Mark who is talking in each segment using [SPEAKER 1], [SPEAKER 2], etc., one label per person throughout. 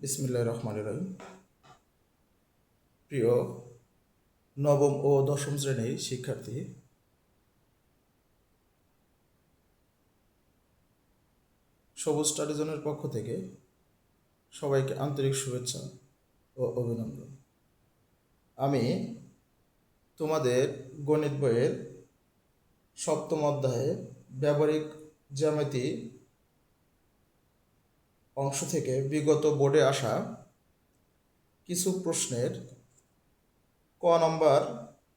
[SPEAKER 1] বিসমিল্লাহ রহমান রহিম। প্রিয় নবম ও দশম শ্রেণির শিক্ষার্থী, সবুজ স্টাডি জোনের পক্ষ থেকে সবাইকে আন্তরিক শুভেচ্ছা ও অভিনন্দন। আমি তোমাদের গণিত বইয়ের সপ্তম অধ্যায়ে ব্যবহারিক জ্যামিতি অংশ থেকে বিগত বোর্ডে আসা কিছু প্রশ্নের ক নম্বর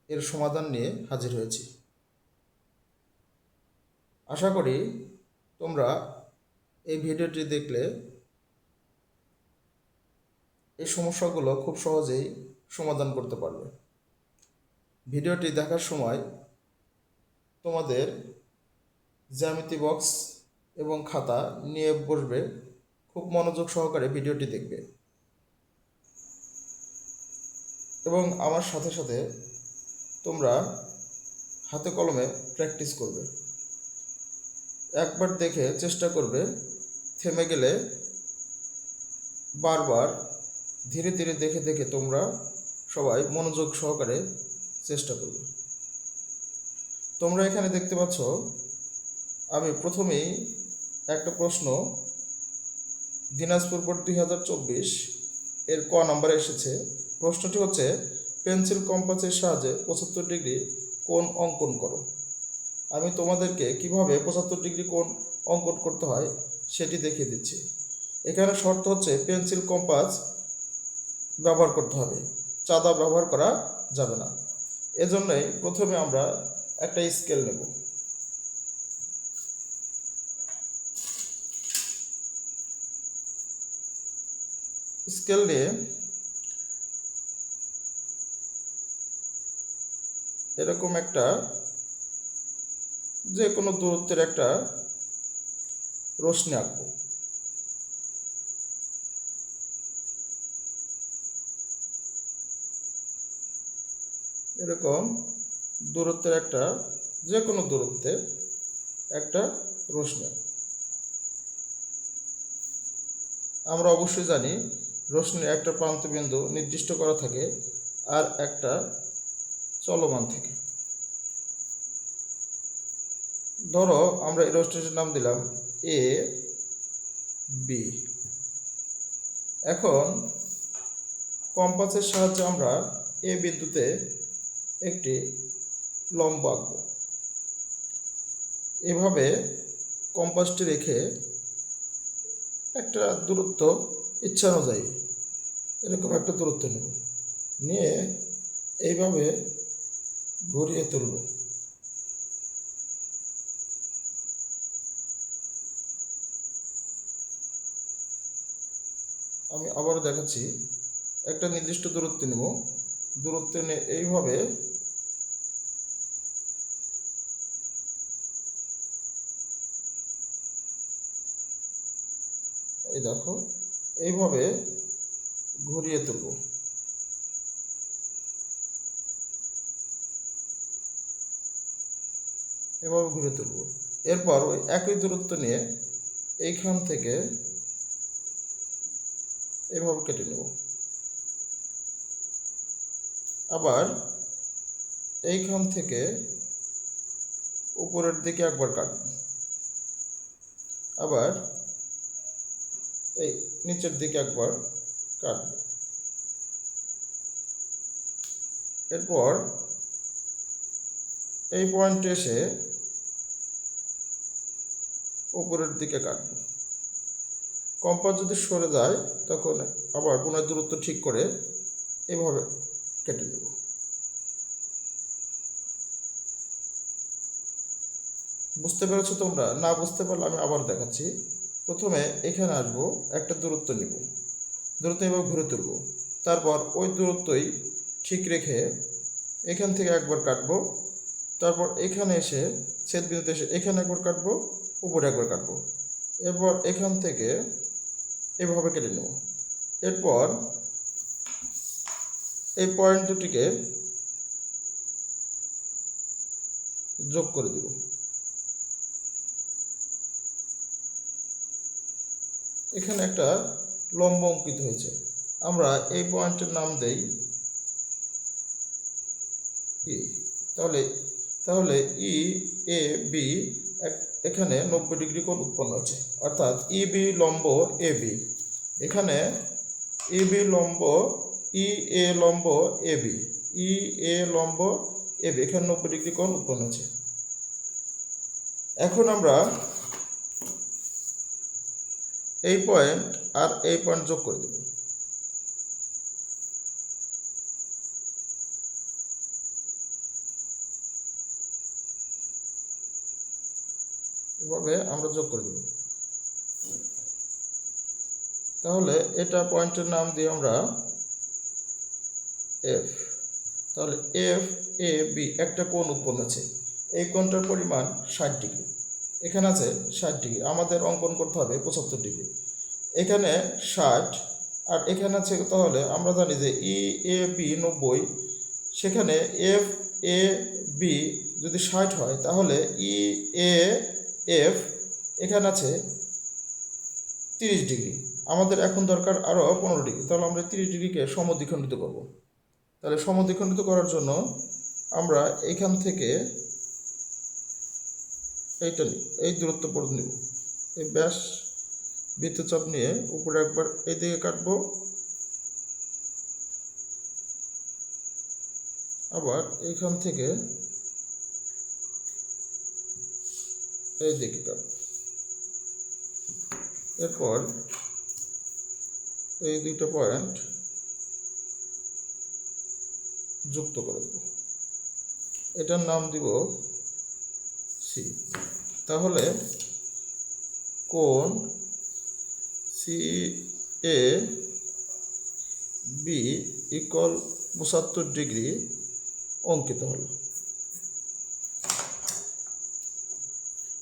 [SPEAKER 1] এর সমাধান নিয়ে হাজির হয়েছি। আশা করি তোমরা এই ভিডিওটি দেখলে এই সমস্যাগুলো খুব সহজেই সমাধান করতে পারবে। ভিডিওটি দেখার সময় তোমাদের জ্যামিতি বক্স এবং খাতা নিয়ে বসবে খুব মনোযোগ সহকারে ভিডিওটি দেখবে। এবং আমার সাথে সাথে তোমরা হাতে কলমে প্র্যাকটিস করবে। একবার দেখে চেষ্টা করবে থেমে গেলে বারবার ধীরে ধীরে দেখে দেখে তোমরা সবাই মনোযোগ সহকারে চেষ্টা করবে। তোমরা এখানে দেখতে পাচ্ছ, আমি প্রথমেই একটা প্রশ্ন দিনাজপুর বোর্ড দুই হাজার চব্বিশ এর ক নম্বরে এসেছে। প্রশ্নটি হচ্ছে, পেন্সিল কম্পাসের সাহায্যে পঁচাত্তর ডিগ্রি কোণ অঙ্কন করো। আমি তোমাদেরকে কীভাবে পঁচাত্তর ডিগ্রি কোণ অঙ্কন করতে হয় সেটি দেখিয়ে দিচ্ছি। এখানে শর্ত হচ্ছে, পেন্সিল কম্পাস ব্যবহার করতে হবে। চাঁদা ব্যবহার করা যাবে না। এজন্যই প্রথমে আমরা একটা স্কেল নেব। স্কেল নিয়ে এরকম একটা যে কোনো দূরত্বের একটা রশ্মি আঁকবো এরকম দূরত্বের একটা যে কোনো দূরত্বে একটা আঁকবো। আমরা অবশ্যই জানি রশ্মির একটা প্রান্ত বিন্দু নির্দিষ্ট করা থাকে আর একটা চলমান থাকে। ধরো আমরা এই রশ্মিটির নাম দিলাম এ বি এখন কম্পাসের সাহায্যে আমরা এ বিন্দুতে একটি লম্ব আঁকব। এভাবে কম্পাসটি রেখে একটা দূরত্ব ইচ্ছা অনুযায়ী। এরকম একটা দূরত্ব নেব। নিয়ে এইভাবে ঘুরিয়ে তুলব। আমি আবার দেখাচ্ছি, একটা নির্দিষ্ট দূরত্ব নেব। দূরত্ব নিয়ে এইভাবে এই দেখো। এইভাবে ঘুরিয়ে তুলব। এভাবে ঘুরে তুলব। এরপর ওই একই দূরত্ব নিয়ে এইখান থেকে এভাবে কেটে নেব। আবার এইখান থেকে উপরের দিকে একবার কাটব। আবার এই নিচের দিকে একবার কাটব। এরপর এই পয়েন্টে এসে উপরের দিকে কাটব। কম্পাস যদি সরে যায়, তখন আবার পুনরায় দূরত্ব ঠিক করে এভাবে কেটে নেব। বুঝতে পেরেছ তোমরা? না বুঝতে পারলে আমি আবার দেখাচ্ছি। প্রথমে এখানে আসব, একটা দূরত্ব নিব। দূরত্ব এভাবে ঘুরে তুলব। তারপর ওই দূরত্বই ঠিক রেখে এখান থেকে একবার কাটবো। তারপর এখানে এসে ছেদ বিন্দুতে এসে এখানে একবার কাটবো, উপরে একবার কাটবো। এরপর এখান থেকে এভাবে কেটে নেব। এরপর এই পয়েন্ট দুটিকে যোগ করে দিব। এখানে একটা লম্ব অঙ্কিত হয়েছে। আমরা এই পয়েন্টের নাম দেই ই তাহলে তাহলে ই এ বি এখানে নব্বই ডিগ্রি কোণ উৎপন্ন হয়েছে। অর্থাৎ ই বি লম্ব এ বি এখানে ই বি লম্ব ই এ লম্ব এ বি ই এ লম্ব এ বি এখানে নব্বই ডিগ্রি কোণ উৎপন্ন হয়েছে। এখন আমরা এই পয়েন্ট আর এই পয়েন্ট যোগ করে দেব। এভাবে আমরা যোগ করে দেব। তাহলে এটা পয়েন্টের নাম দিয়ে আমরা এফ তাহলে এফ এ বি একটা কোণ উৎপন্ন আছে। এই কোণটার পরিমাণ ষাট ডিগ্রি। এখানে আছে ষাট ডিগ্রি, আমাদের অঙ্কন করতে হবে পঁচাত্তর ডিগ্রি। এখানে ষাট, আর এখানে আছে তাহলে আমরা জানি যে ই, এ, বি নব্বই, সেখানে এফ, এ, বি যদি ষাট হয়, তাহলে ই, এ, এফ, এখানে আছে তিরিশ ডিগ্রি। আমাদের এখন দরকার আরও পনেরো ডিগ্রি, তাহলে আমরা তিরিশ ডিগ্রিকে সমদ্বিখণ্ডিত করব। তাহলে সমদ্বিখণ্ডিত করার জন্য আমরা এইখান থেকে এইটা নিই, এই দূরত্ব পর্যন্ত নিব। এই ব্যাস বৃত্তচাপ নিয়ে উপরে একবার এই দিকে কাটবো। আবার এইখান থেকে এই দিকে কাটবো। এরপর এই দুইটা পয়েন্ট যুক্ত করে দেব। এটার নাম দিব সি। তাহলে কোন সি এ বি ইকুয়াল পঁচাত্তর ডিগ্রি অঙ্কিত হলো।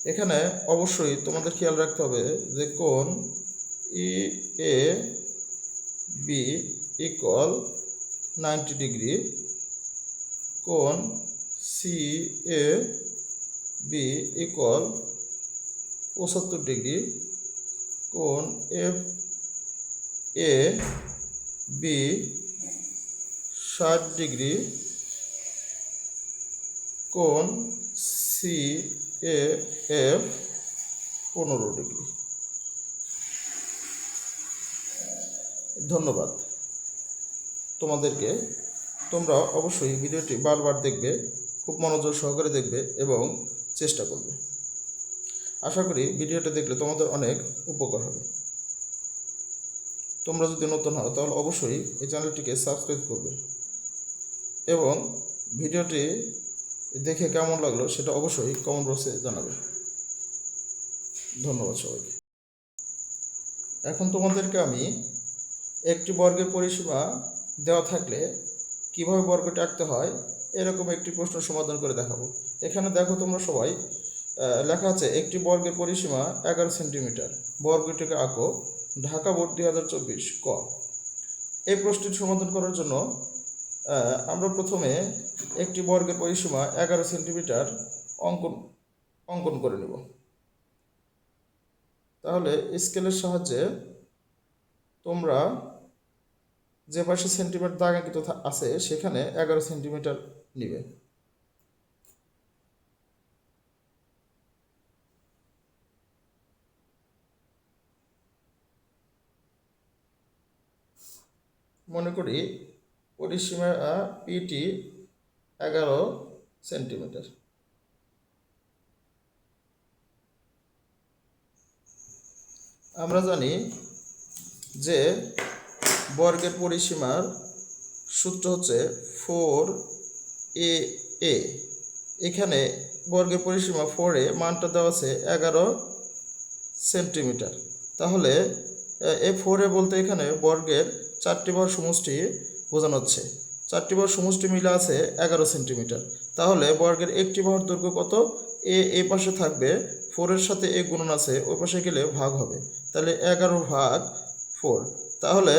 [SPEAKER 1] এখানে অবশ্যই তোমাদের খেয়াল রাখতে হবে যে কোন E A B equal ninety degree কোন সি এ বি ইকুয়াল পঁচাত্তর ডিগ্রি কোণ এফ এ বি ষাট ডিগ্রি কোণ সি এ এফ পনেরো ডিগ্রি ধন্যবাদ। তোমাদেরকে তোমরা অবশ্যই ভিডিওটি বারবার দেখবে, খুব মনোযোগ সহকারে দেখবে এবং চেষ্টা করবে। আশা করি ভিডিওটা দেখলে তোমাদের অনেক উপকার হবে। তোমরা যদি নতুন হও, তাহলে অবশ্যই এই চ্যানেলটিকে সাবস্ক্রাইব করবে এবং ভিডিওটি দেখে কেমন লাগল সেটা অবশ্যই কমেন্ট বক্সে জানাবে। ধন্যবাদ সবাইকে। এখন তোমাদেরকে আমি একটি বর্গের পরিসীমা দেওয়া থাকলে কীভাবে বর্গটি আঁকতে হয় এরকম একটি প্রশ্ন সমাধান করে দেখাবো। এখানে দেখো তোমরা সবাই লেখা আছে, একটি বর্গের পরিসীমা এগারো সেন্টিমিটার। বর্গটিকে আঁকো। ঢাকা বোর্ড দুই হাজার চব্বিশ, ক। এই প্রশ্নটি সমাধান করার জন্য আমরা প্রথমে একটি বর্গের পরিসীমা এগারো সেন্টিমিটার অঙ্কন অঙ্কন করে নেব। তাহলে স্কেলের সাহায্যে তোমরা যে পাশে সেন্টিমিটার থা- আছে, সেখানে এগারো সেন্টিমিটার নিবে। মনে করি পরিসীমা পিটি এগারো সেন্টিমিটার। আমরা জানি যে বর্গের পরিসীমার সূত্র হচ্ছে ফোর এ এ। এখানে বর্গের পরিসীমা ফোর এ মানটা দেওয়া আছে এগারো সেন্টিমিটার। তাহলে, এ ফোর এ বলতে এখানে বর্গের চারটি বার সমষ্টি বোঝানো হচ্ছে। চারটি বার সমষ্টি মিলে আছে এগারো সেন্টিমিটার। তাহলে বর্গের একটি বাহুর দৈর্ঘ্য কত? এ এই পাশে থাকবে ফোরের সাথে এ গুণন আছে, ওই পাশে গেলে ভাগ হবে। তাহলে এগারো ভাগ ফোর তাহলে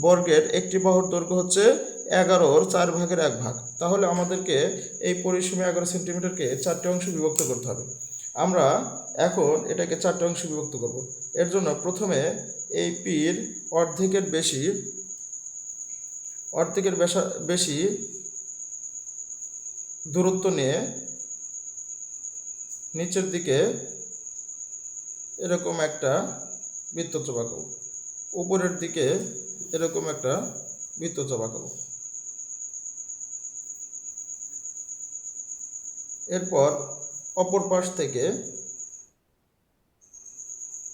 [SPEAKER 1] বর্গের একটি বাহুর দৈর্ঘ্য হচ্ছে এগারোর চার ভাগের এক ভাগ। তাহলে আমাদেরকে এই পরিসীমা এগারো সেন্টিমিটারকে চারটি অংশে বিভক্ত করতে হবে। আমরা এখন এটাকে চারটে অংশে বিভক্ত করব। এর জন্য প্রথমে এই পির অর্ধেকের বেশি, অর্ধেকের বেশা, বেশি দূরত্ব নিয়ে নিচের দিকে এরকম একটা বৃত্তচাপ আঁকাবো। উপরের দিকে এরকম একটা বৃত্তচাপ আঁকাবো। এরপর অপর পাশ থেকে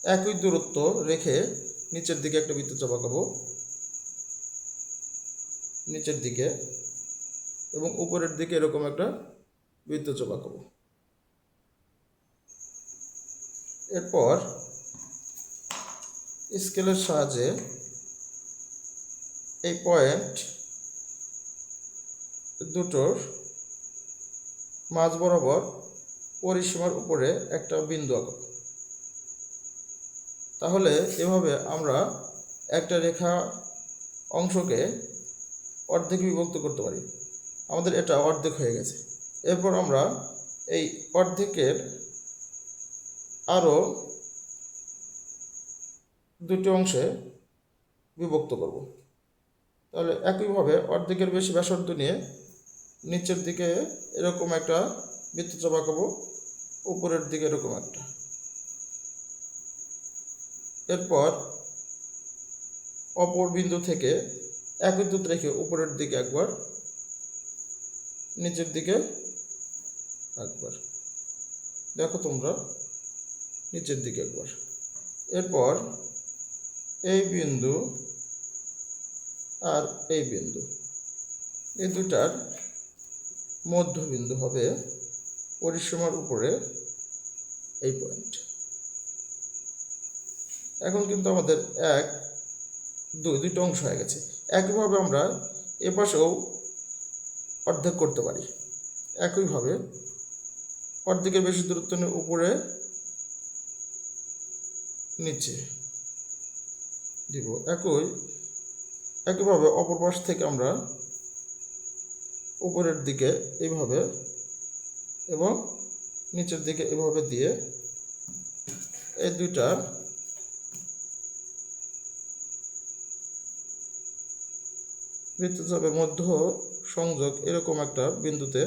[SPEAKER 1] একই দূরত্ব রেখে নিচের দিকে একটা বৃত্তচাপ আঁকাবো নিচের দিকে এবং উপরের দিকে এরকম একটা বৃত্ত বৃত্তচাপ আঁকাবো এরপর স্কেলের সাহায্যে এই পয়েন্ট দুটোর মাঝ বরাবর পরিসীমার উপরে একটা বিন্দু আঁকব তাহলে এভাবে আমরা একটা রেখা অংশকে অর্ধেক বিভক্ত করতে পারি। আমাদের এটা অর্ধেক হয়ে গেছে। এরপর আমরা এই অর্ধেকের আরও দুটি অংশে বিভক্ত করব। তাহলে একইভাবে অর্ধেকের বেশি ব্যাসার্ধ নিয়ে নিচের দিকে এরকম একটা বৃত্তচাপ আঁকাবো উপরের দিকে এরকম একটা। এরপর অপর বিন্দু থেকে একই দূত রেখে উপরের দিকে একবার, নিচের দিকে একবার। দেখো তোমরা, নিচের দিকে একবার। এরপর এই বিন্দু আর এই বিন্দু। এই দুটার মধ্যবিন্দু হবে পরিসীমার উপরে এই পয়েন্ট এখন কিন্তু আমাদের এক, দুই, দুইটা অংশ হয়ে গেছে। একইভাবে আমরা এপাশেও অর্ধেক করতে পারি। একইভাবে অর্ধেকের বেশি দূরত্ব নিয়ে উপরে, নিচে দিব। একই, একইভাবে অপর পাশ থেকে আমরা উপরের দিকে এইভাবে এবং নিচের দিকে এভাবে দিয়ে এই দুইটা বৃত্তচাপের মধ্য সংযোগ এরকম একটা বিন্দুতে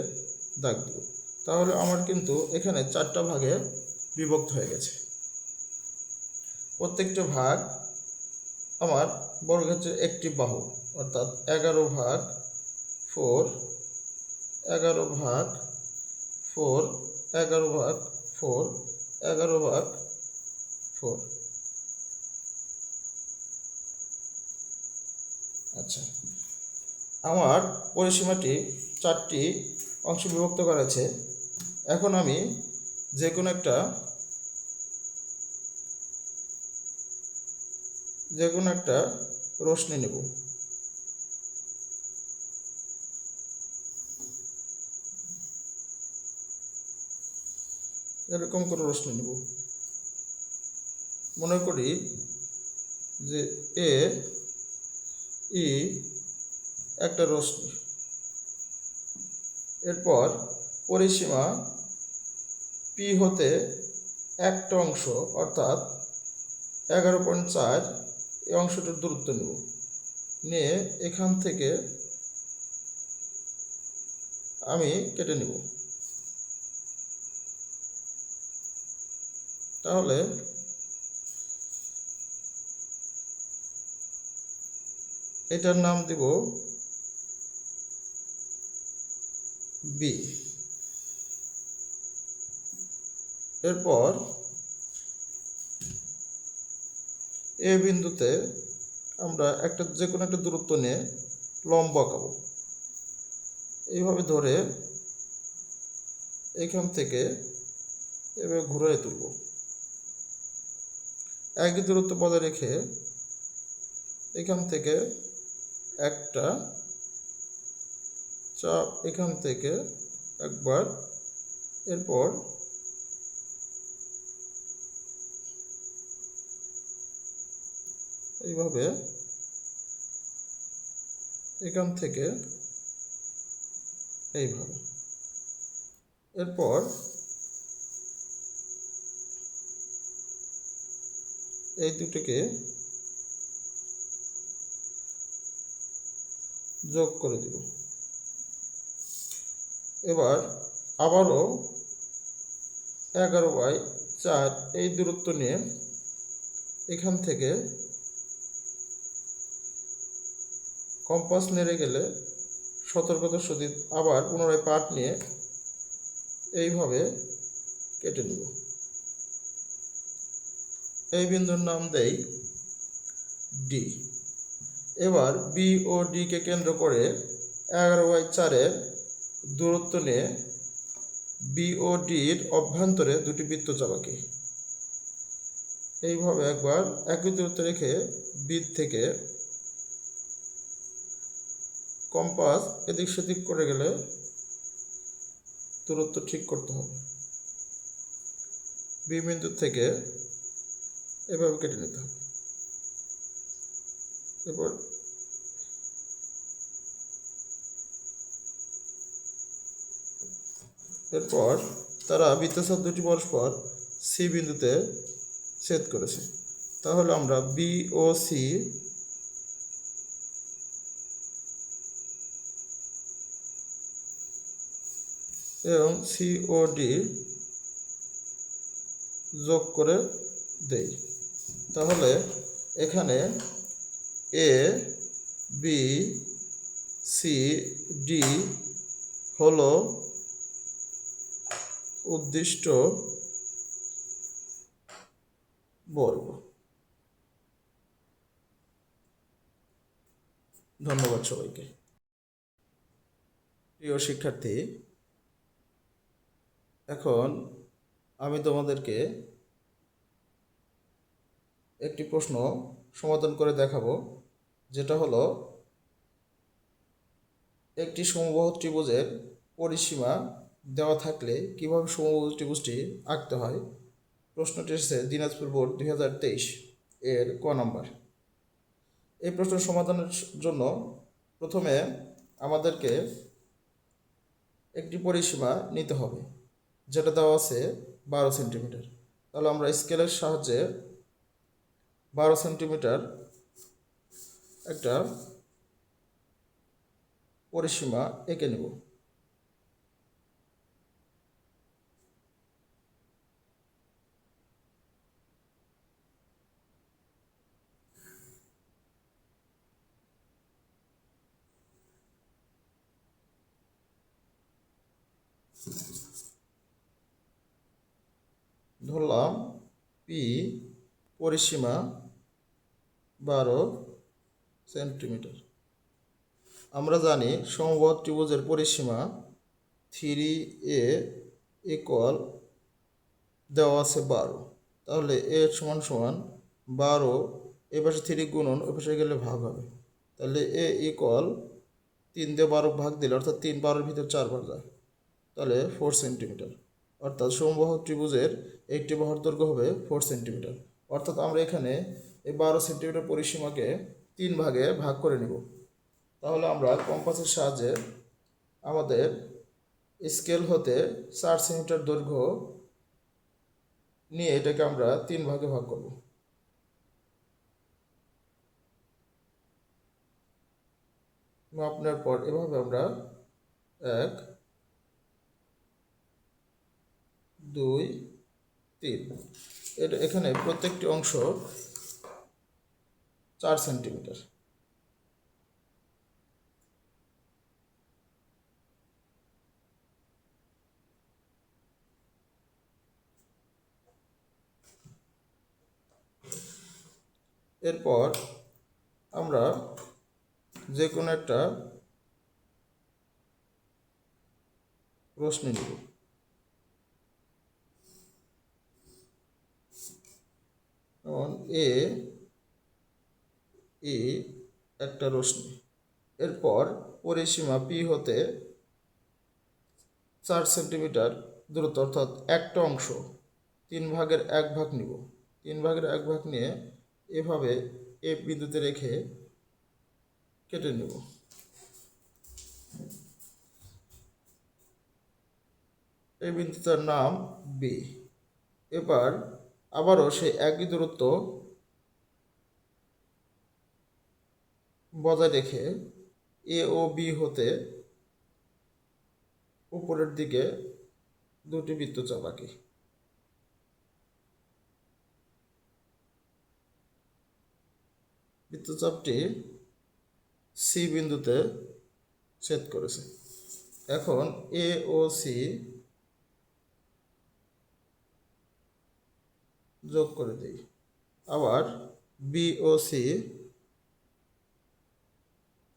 [SPEAKER 1] দাগ দেব। তাহলে আমার কিন্তু এখানে চারটা ভাগে বিভক্ত হয়ে গেছে। প্রত্যেকটা ভাগ আমার বর্গক্ষেত্রের একটি বাহু, অর্থাৎ এগারো ভাগ ফোর এগারো ভাগ ফোর এগারো ভাগ ফোর এগারো ভাগ ফোর আচ্ছা আমার পরিসীমাটি চারটি অংশে বিভক্ত করা আছে। এখন আমি যে কোনো একটা যে কোনো একটা রশ্মি নেব। এরকম করে রশ্মি নেব। মনে করি যে এ, ই একটা রশ্মি। এরপর পরিসীমা পি হতে একটা অংশ, অর্থাৎ এগারো পয়েন্ট চার এই অংশটার দূরত্ব নেব। নিয়ে এখান থেকে আমি কেটে নেব। তাহলে এটার নাম দিব বি এরপর এ বিন্দুতে আমরা একটা যে কোনো একটা দূরত্ব নিয়ে লম্ব আঁকাবো। এইভাবে ধরে এখান থেকে এভাবে ঘুরে তুলব। একই দূরত্ব বজায় রেখে এখান থেকে একটা চাপ এখান থেকে একবার, এরপর এইভাবে এখান থেকে এইভাবে, এরপর এই দুটিকে যোগ করে দিব। এবার আবারও এগারো বাই চার এই দূরত্ব নিয়ে এখান থেকে কম্পাস নেড়ে গেলে সতর্কতা সহিত আবার পুনরায় পাট নিয়ে এইভাবে কেটে নেব। এই বিন্দুর নাম দেই ডি এবার বি ও ডিকে কেন্দ্র করে এগারো বাই চারের দূরত্ব নিয়ে বি ও ডির অভ্যন্তরে দুটি বৃত্ত চাপাকি এইভাবে একবার একই দূরত্ব রেখে বিদ থেকে কম্পাস এদিক সেদিক করে গেলে দূরত্ব ঠিক করতে হবে। বি বিন্দু থেকে এভাবে কেটে নিতে হবে। এরপর এরপর তারা বৃত্তাচাপ দুটি পরস্পর সি বিন্দুতে ছেদ করেছে। তাহলে আমরা বি ও সি এবং সিওডি যোগ করে দেই। তাহলে এখানে এ বি সি ডি হল উদ্দিষ্ট বর্গ। ধন্যবাদ সবাইকে। প্রিয় শিক্ষার্থী, এখন আমি তোমাদেরকে একটি প্রশ্ন সমাধান করে দেখাবো, যেটা হলো একটি সমবাহু ত্রিভুজের পরিসীমা দেওয়া থাকলে কীভাবে সমবাহু ত্রিভুজটি আঁকতে হয়? প্রশ্নটি এসেছে দিনাজপুর বোর্ড দুই হাজার তেইশ এর ক নম্বর। এই প্রশ্নের সমাধানের জন্য প্রথমে আমাদেরকে একটি পরিসীমা নিতে হবে, যেটা দেওয়া আছে বারো সেন্টিমিটার। তাহলে আমরা স্কেলের সাহায্যে বারো সেন্টিমিটার একটা পরিসীমা এঁকে নেব। ধরলাম পি পরিসীমা বারো সেন্টিমিটার। আমরা জানি সমবাহু ত্রিভুজের পরিসীমা থ্রি এ ইকুয়াল দেওয়া আছে বারো। তাহলে এ সমান সমান বারো, এ পাশে থ্রি গুণন, ওই পাশে গেলে ভাগ হবে। তাহলে এ ইকুয়াল তিন দিয়ে বারো ভাগ দিলে, অর্থাৎ তিন বারোর ভিতর চারবার যায়। তাহলে ফোর সেন্টিমিটার অর্থাৎ সমবাহু ত্রিভুজের একটি বাহুর দৈর্ঘ্য হবে ফোর সেন্টিমিটার অর্থাৎ আমরা এখানে এই বারো সেন্টিমিটার পরিসীমাকে তিন ভাগে ভাগ করে নিব। তাহলে আমরা কম্পাসের সাহায্যে আমাদের স্কেল হতে চার সেন্টিমিটার দৈর্ঘ্য নিয়ে এটাকে আমরা তিন ভাগে ভাগ করব। মাপ নেওয়ার পর এভাবে আমরা এক, দুই, তিন। এটা এখানে প্রত্যেকটি অংশ চার সেন্টিমিটার। এরপর আমরা যে কোনো একটা প্রশ্ন নিব। যেমন এ ই একটা রশ্মি। এরপর পরিসীমা পি হতে চার সেন্টিমিটার দূরত্ব অর্থাৎ একটা অংশ। তিন ভাগের এক ভাগ নিব। তিন ভাগের এক ভাগ নিয়ে এভাবে এ বিন্দুতে রেখে কেটে নেব। এই বিন্দুটার নাম বি এবার আবারও সেই একই দূরত্ব বজায় রেখে এ ও বি হতে উপরের দিকে দুটি বৃত্তচাপ আঁকি। বৃত্তচাপটি সি বিন্দুতে ছেদ করেছে। এখন এ ও সি যোগ করে দিই। আবার বি ও সি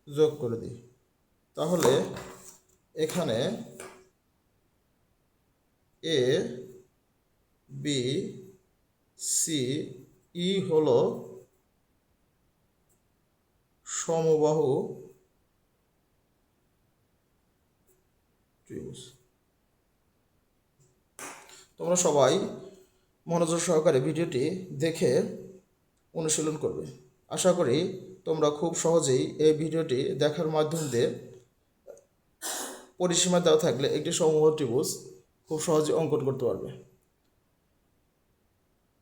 [SPEAKER 1] যোগ করে দিই। তাহলে এখানে এ বি সি ই হল সমবাহু ত্রিভুজ। তোমরা সবাই মনোযোগ সহকারে ভিডিওটি দেখে অনুশীলন করবে। আশা করি তোমরা খুব সহজেই এই ভিডিওটি দেখার মাধ্যম দিয়ে পরিসীমা দেওয়া থাকলে একটি সমূহ ত্রিভুজ খুব সহজে অঙ্কন করতে পারবে।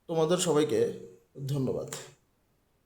[SPEAKER 1] তোমাদের সবাইকে ধন্যবাদ।